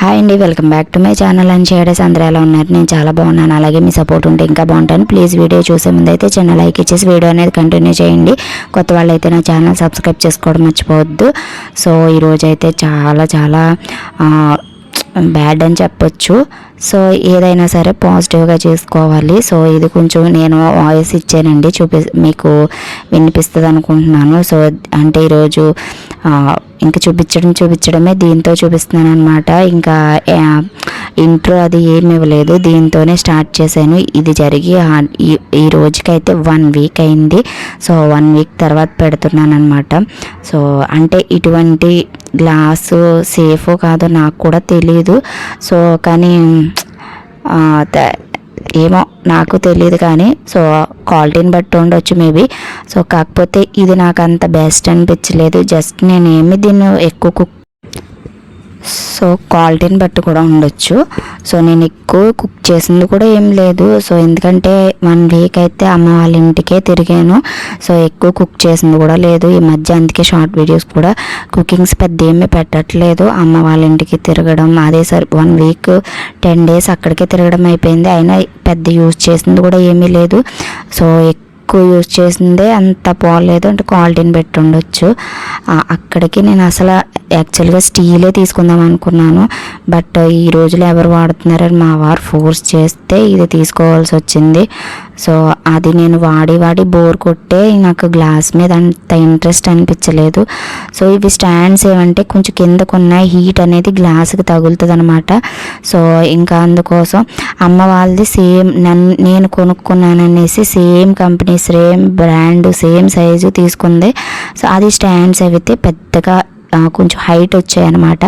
Hi అండి welcome back to my channel అని చేయడేసి అందరూ ఎలా ఉన్నారు? నేను చాలా బాగున్నాను. అలాగే మీ సపోర్ట్ ఉంటే ఇంకా బాగుంటాను. ప్లీజ్ వీడియో చూసే ముందు అయితే చిన్న లైక్ ఇచ్చేసి వీడియో అనేది కంటిన్యూ చేయండి. కొత్త వాళ్ళు అయితే నా ఛానల్ సబ్స్క్రైబ్ చేసుకోవడం మర్చిపోవద్దు. సో ఈరోజైతే చాలా చాలా బ్యాడ్ అని చెప్పొచ్చు. సో ఏదైనా సరే పాజిటివ్గా చేసుకోవాలి. సో ఇది కొంచెం నేను వాయిస్ ఇచ్చానండి. చూపి మీకు వినిపిస్తుంది అనుకుంటున్నాను సో అంటే ఈరోజు ఇంకా చూపించడం చూపించడమే దీంతో చూపిస్తున్నాను అనమాట ఇంకా ఇంట్రో అది ఏమి ఇవ్వలేదు. దీంతోనే స్టార్ట్ చేశాను. ఇది జరిగి ఈ- ఈ రోజుకైతే వన్ వీక్ అయింది. సో వన్ వీక్ తర్వాత పెడుతున్నాను అనమాట సో అంటే ఇటువంటి గ్లాసు సేఫ్ కాదో నాకు కూడా తెలియదు సో కానీ ఏమో నాకు తెలియదు కానీ సో క్వాలిటీని బట్టి ఉండొచ్చు మేబీ. సో కాకపోతే ఇది నాకు అంత బెస్ట్ అనిపించలేదు. జస్ట్ నేను ఏమి దీన్ని ఎక్కువ కుక్ సో క్వాలిటీని బట్టి కూడా ఉండొచ్చు. సో నేను ఎక్కువ కుక్ చేసింది కూడా ఏం లేదు. సో ఎందుకంటే వన్ వీక్ అయితే అమ్మ వాళ్ళ ఇంటికే తిరిగాను. సో ఎక్కువ కుక్ చేసింది కూడా లేదు. ఈ మధ్య అందుకే షార్ట్ వీడియోస్ కూడా కుకింగ్స్ పెద్ద ఏమీ పెట్టట్లేదు. అమ్మ వాళ్ళ ఇంటికి తిరగడం అదే సరి వన్ వీక్ టెన్ డేస్ అక్కడికే తిరగడం అయిపోయింది. అయినా పెద్ద యూజ్ చేసింది కూడా ఏమీ లేదు. సో ఎక్కువ యూజ్ చేసిందే అంత పోలేదు అంటే క్వాలిటీని పెట్టి ఉండొచ్చు. అక్కడికి నేను అసలు యాక్చువల్గా స్టీలే తీసుకుందాం అనుకున్నాను. బట్ ఈ రోజులో ఎవరు వాడుతున్నారని మా వారు ఫోర్స్ చేస్తే ఇది తీసుకోవాల్సి వచ్చింది. సో అది నేను వాడి వాడి బోర్ కొట్టే నాకు గ్లాస్ మీద అంత ఇంట్రెస్ట్ అనిపించలేదు. సో ఇవి స్టాండ్స్ ఏమంటే కొంచెం కిందకున్న హీట్ అనేది గ్లాస్కి తగులుతుంది అనమాట సో ఇంకా అందుకోసం అమ్మ వాళ్ళది సేమ్ నన్ను నేను కొనుక్కున్నాను అనేసి same company same brand same size తీసుకుంది. సో అది స్టాండ్స్ అయితే పెద్దగా కొంచెం హైట్ వచ్చాయి అనమాట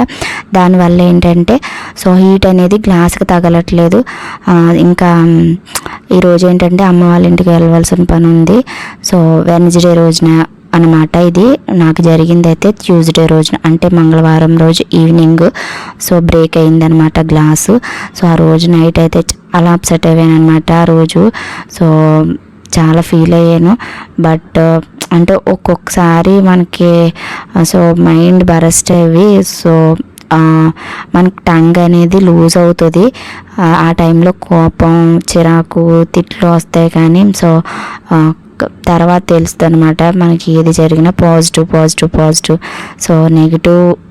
దానివల్ల ఏంటంటే సో హీట్ అనేది గ్లాస్కి తగలట్లేదు. ఇంకా ఈరోజు ఏంటంటే అమ్మ వాళ్ళ ఇంటికి వెళ్ళవలసిన పని ఉంది సో వెన్స్డే రోజున అనమాట ఇది. నాకు జరిగింది అయితే ట్యూస్డే రోజున అంటే మంగళవారం రోజు ఈవినింగ్ సో బ్రేక్ అయిందనమాట గ్లాసు సో ఆ రోజు నైట్ అయితే చాలా అప్సెట్ అయ్యాను అనమాట ఆ రోజు. సో చాలా ఫీల్ అయ్యాను. బట్ uh, అంటే ఒక్కొక్కసారి మనకి సో మైండ్ బరస్ట్ అయ్యి సో మనకు టంగ్ అనేది లూజ్ అవుతుంది. Uh, ఆ- టైంలో కోపం చిరాకు తిట్లు వస్తాయి కానీ సో uh, తర్వాత తెలుస్తుంది అనమాట మనకి ఏది జరిగినా positive positive positive so negative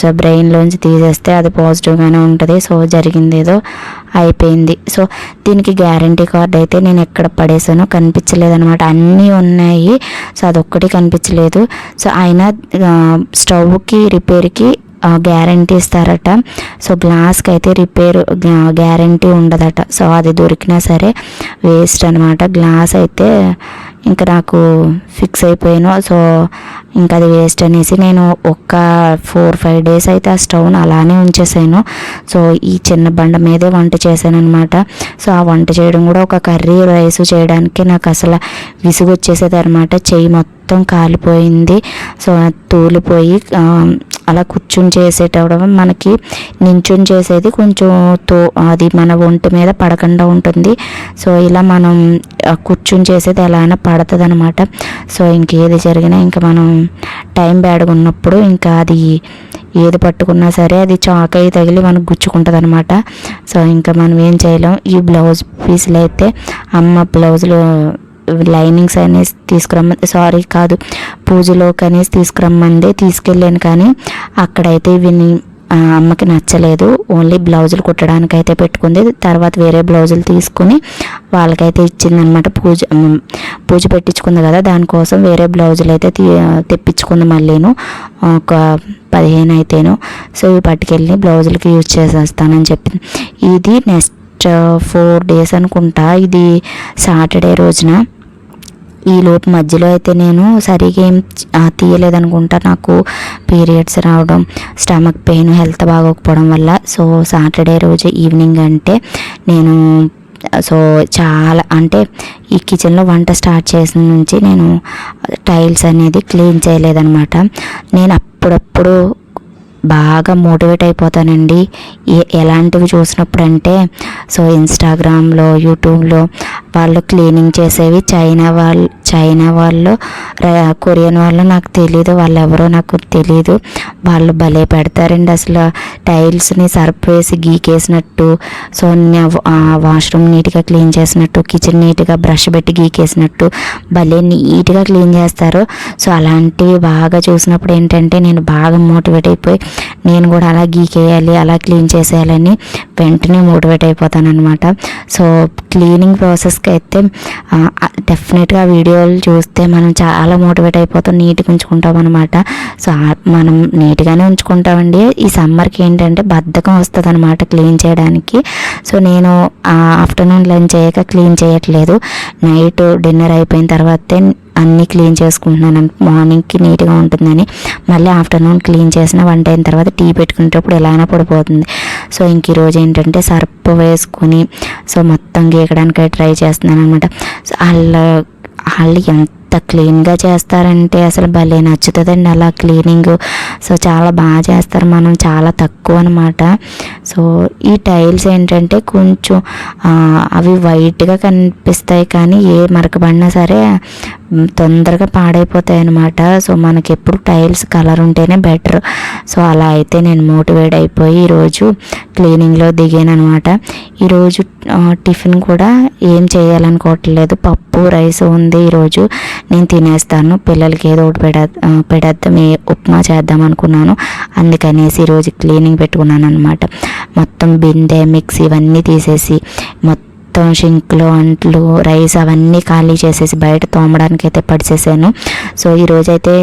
so బ్రెయిన్లోంచి తీసేస్తే అది పాజిటివ్గానే ఉంటుంది. సో జరిగింది ఏదో అయిపోయింది. సో దీనికి గ్యారంటీ కార్డ్ అయితే నేను ఎక్కడ పడేసానో కనిపించలేదన్నమాట. అన్నీ ఉన్నాయి. సో అదొక్కటి కనిపించలేదు. సో అయినా స్టవ్కి రిపేర్కి గ్యారంటీ ఇస్తారట. సో గ్లాస్కి అయితే రిపేర్ గ్యారంటీ ఉండదట. సో అది దొరికినా సరే వేస్ట్ అనమాట గ్లాస్ అయితే ఇంకా నాకు ఫిక్స్ అయిపోయాను. సో ఇంకా అది వేస్ట్ అనేసి నేను ఒక్క ఫోర్ ఫైవ్ డేస్ అయితే ఆ స్టవ్ను అలానే ఉంచేసాను. సో ఈ చిన్న బండ మీదే వంట చేశాను అనమాట సో ఆ వంట చేయడం కూడా ఒక కర్రీ రైస్ చేయడానికి నాకు అసలు విసుగు వచ్చేసేది అనమాట చెయ్యి మొత్తం కాలిపోయింది. సో తూలిపోయి అలా కూర్చుని చేసేటప్పుడు మనకి నించుని చేసేది కొంచెం తో అది మన ఒంటి మీద పడకుండా ఉంటుంది. సో ఇలా మనం కూర్చుని చేసేది ఎలా అయినా పడుతుంది అనమాట సో ఇంకేది జరిగినా ఇంకా మనం టైం బ్యాడ్గా ఉన్నప్పుడు ఇంకా అది ఏది పట్టుకున్నా సరే అది చాక్ అయి తగిలి మనకు గుచ్చుకుంటుంది అనమాట సో ఇంకా మనం ఏం చేయలేం. ఈ బ్లౌజ్ పీసులు అయితే అమ్మ బ్లౌజులు లైనింగ్స్ అనేసి తీసుకురమ్మ సారీ కాదు పూజలో కనీసి తీసుకురమ్మందే తీసుకెళ్ళాను కానీ అక్కడైతే ఇవి అమ్మకి నచ్చలేదు. ఓన్లీ బ్లౌజులు కుట్టడానికి అయితే పెట్టుకుంది. తర్వాత వేరే బ్లౌజులు తీసుకుని వాళ్ళకైతే ఇచ్చిందనమాట పూజ పూజ పెట్టించుకుంది కదా. దానికోసం వేరే బ్లౌజులు అయితే తీ తెప్పించుకుంది మళ్ళీను. ఒక పదిహేను అయితేను. సో ఇవి పట్టుకెళ్ళి బ్లౌజులకి యూజ్ చేసేస్తానని చెప్పింది. ఇది నెక్స్ట్ ఫోర్ డేస్ అనుకుంటా. ఇది సాటర్డే రోజున. ఈ లోపు మధ్యలో అయితే నేను సరిగా ఏం తీయలేదనుకుంటా. నాకు పీరియడ్స్ రావడం స్టమక్ పెయిన్ హెల్త్ బాగోకపోవడం వల్ల. సో సాటర్డే రోజు ఈవినింగ్ అంటే నేను సో చాలా అంటే ఈ కిచెన్లో వంట స్టార్ట్ చేసిన నుంచి నేను టైల్స్ అనేది క్లీన్ చేయలేదనమాట నేను అప్పుడప్పుడు బాగా మోటివేట్ అయిపోతానండి. ఏ ఎలాంటివి చూసినప్పుడు అంటే సో ఇన్స్టాగ్రామ్లో యూట్యూబ్లో వాళ్ళు క్లీనింగ్ చేసేవి చైనా వాళ్ళు చైనా వాళ్ళు కొరియన్ వాళ్ళు నాకు తెలియదు వాళ్ళు ఎవరో నాకు తెలియదు వాళ్ళు భలే పెడతారండి అసలు. టైల్స్ని సర్ప్ వేసి గీకేసినట్టు సో వాష్రూమ్ నీట్గా క్లీన్ చేసినట్టు కిచెన్ నీట్గా బ్రష్ పెట్టి గీకేసినట్టు భలే నీట్గా క్లీన్ చేస్తారు. సో అలాంటివి బాగా చూసినప్పుడు ఏంటంటే నేను బాగా మోటివేట్ అయిపోయి నేను కూడా అలా గీకేయాలి అలా క్లీన్ చేసేయాలని వెంటనే మోటివేట్ అయిపోతానమాట సో క్లీనింగ్ ప్రాసెస్కి అయితే డెఫినెట్గా వీడియోలు చూస్తే మనం చాలా మోటివేట్ అయిపోతాం నీట్గా ఉంచుకుంటాం అనమాట సో మనం నీట్గానే ఉంచుకుంటామండి. ఈ సమ్మర్కి ఏంటంటే బద్ధకం వస్తుంది అనమాట క్లీన్ చేయడానికి. సో నేను ఆఫ్టర్నూన్ లంచ్ అయ్యాక క్లీన్ చేయట్లేదు. నైట్ డిన్నర్ అయిపోయిన తర్వాతే అన్నీ క్లీన్ చేసుకుంటున్నాను. మార్నింగ్కి నీట్గా ఉంటుందని. మళ్ళీ ఆఫ్టర్నూన్ క్లీన్ చేసిన వంట అయిన తర్వాత టీ పెట్టుకునేటప్పుడు ఎలా అయినా పడిపోతుంది. సో ఇంక ఈరోజు ఏంటంటే సర్ప్ వేసుకుని సో మొత్తం గీకడానికి ట్రై చేస్తున్నాను అనమాట సో వాళ్ళ వాళ్ళు ఎంత క్లీన్గా చేస్తారంటే అసలు భలే నచ్చుతుందండి అలా క్లీనింగ్. సో చాలా బాగా చేస్తారు మనం చాలా తక్కువ అనమాట సో ఈ టైల్స్ ఏంటంటే కొంచెం అవి వైట్గా కనిపిస్తాయి కానీ ఏ మరకబడినా సరే తొందరగా పాడైపోతాయి అనమాట సో మనకి ఎప్పుడు టైల్స్ కలర్ ఉంటేనే బెటర్. సో అలా అయితే నేను మోటివేట్ అయిపోయి ఈరోజు క్లీనింగ్లో దిగాను అనమాట ఈరోజు టిఫిన్ కూడా ఏం చేయాలనుకోవట్లేదు. పప్పు రైస్ ఉంది ఈరోజు. నేను తినేస్తాను. పిల్లలకి ఏదో ఒకటి పెడ పెడద్దాం ఏ ఉప్మా చేద్దాం అనుకున్నాను. అందుకనేసి ఈరోజు క్లీనింగ్ పెట్టుకున్నాను అనమాట మొత్తం బిందె మిక్సీ ఇవన్నీ తీసేసి మొత్తం షింక్లో అంట్లు రైస్ అవన్నీ ఖాళీ చేసేసి బయట తోమడానికి అయితే పడిచేసాను. సో ఈరోజు అయితే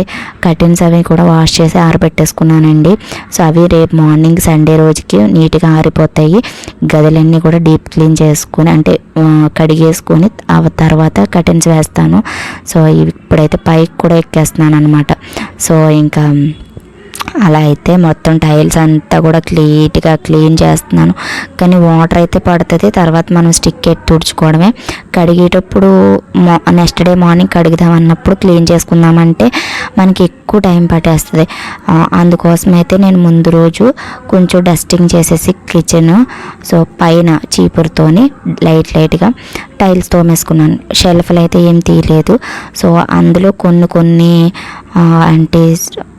కర్టెన్స్ అవి కూడా వాష్ చేసి ఆరబెట్టేసుకున్నానండి. సో అవి రేపు మార్నింగ్ సండే రోజుకి నీట్గా ఆరిపోతాయి. గదులన్నీ కూడా డీప్ క్లీన్ చేసుకుని అంటే కడిగేసుకొని ఆ తర్వాత కర్టెన్స్ వేస్తాను. సో ఇప్పుడైతే పైకి కూడా ఎక్కేస్తున్నాను అనమాట సో ఇంకా అలా అయితే మొత్తం టైల్స్ అంతా కూడా క్లీట్గా క్లీన్ చేస్తున్నాను. కానీ వాటర్ అయితే పడుతుంది. తర్వాత మనం స్టిక్ ఎత్తి తుడుచుకోవడమే. కడిగేటప్పుడు నెక్స్ట్ డే మార్నింగ్ కడుగుదాం అన్నప్పుడు క్లీన్ చేసుకుందామంటే మనకి ఎక్కువ టైం పట్టేస్తుంది. అందుకోసమైతే అందుకోసం అయితే నేను ముందు రోజు కొంచెం డస్టింగ్ చేసేసి కిచెన్ సో పైన చీపురుతోని లైట్ లైట్గా టైల్స్ తోమేసుకున్నాను. షెల్ఫ్లు అయితే ఏం తీయలేదు. సో అందులో కొన్ని కొన్ని అంటే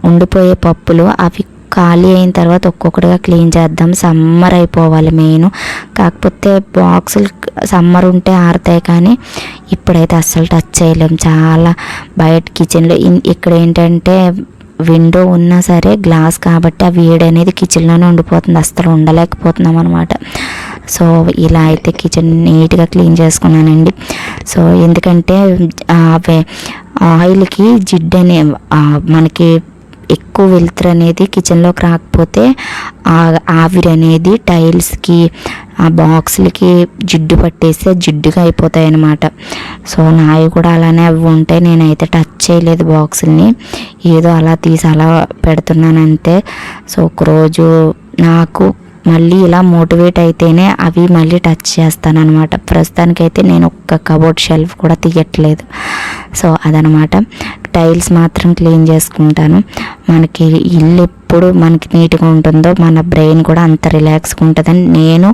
ఉండిపోయే పప్పులు అవి ఖాళీ అయిన తర్వాత ఒక్కొక్కటిగా క్లీన్ చేద్దాం. సమ్మర్ అయిపోవాలి మెయిన్. కాకపోతే బాక్సులు సమ్మర్ ఉంటే ఆరుతాయి కానీ ఇప్పుడైతే అస్సలు టచ్ చేయలేం. చాలా బయట కిచెన్లో ఇక్కడ ఏంటంటే విండో ఉన్నా సరే గ్లాస్ కాబట్టి ఆ వేడి అనేది కిచెన్లోనే ఉండిపోతుంది. అస్సలు ఉండలేకపోతున్నాం అనమాట సో ఇలా అయితే కిచెన్ నీట్గా క్లీన్ చేసుకున్నానండి. సో ఎందుకంటే అవే ఆయిల్కి జిడ్డు అనే మనకి ఎక్కువ వెలుతురు అనేది కిచెన్లోకి రాకపోతే ఆ ఆవిరి అనేది టైల్స్కి ఆ బాక్స్లకి జిడ్డు పట్టేసి జిడ్డుగా అయిపోతాయి అన్నమాట. సో నావి కూడా అలానే అవి ఉంటాయి. నేనైతే టచ్ చేయలేదు బాక్సుల్ని ఏదో అలా తీసి అలా పెడుతున్నాను అంతే సో ఒకరోజు నాకు మళ్ళీ ఇలా మోటివేట్ అయితేనే అవి మళ్ళీ టచ్ చేస్తాను అనమాట ప్రస్తుతానికైతే నేను ఒక్క కబోర్డ్ షెల్ఫ్ కూడా తీయట్లేదు. సో అదనమాట టైల్స్ మాత్రం క్లీన్ చేసుకుంటాను. మనకి ఇల్లు ఎప్పుడు మనకి నీట్గా ఉంటుందో మన బ్రెయిన్ కూడా అంత రిలాక్స్గా ఉంటుందని నేను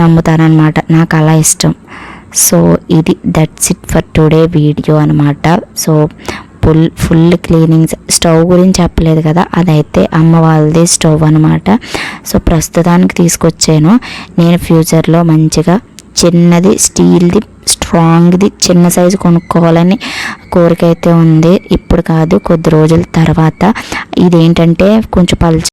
నమ్ముతానమాట నాకు అలా ఇష్టం. సో ఇది that's it for today video అనమాట so full full cleanings. Stove గురించి చెప్పలేదు కదా అదైతే అమ్మ వాళ్ళది స్టవ్ అనమాట సో ప్రస్తుతానికి తీసుకొచ్చాను. నేను ఫ్యూచర్లో మంచిగా చిన్నది స్టీల్ది స్ట్రాంగ్ది చిన్న సైజు కొనుక్కోవాలని కోరిక అయితే ఉంది. ఇప్పుడు కాదు కొద్ది రోజుల తర్వాత ఇదేంటంటే కొంచెం పల్చ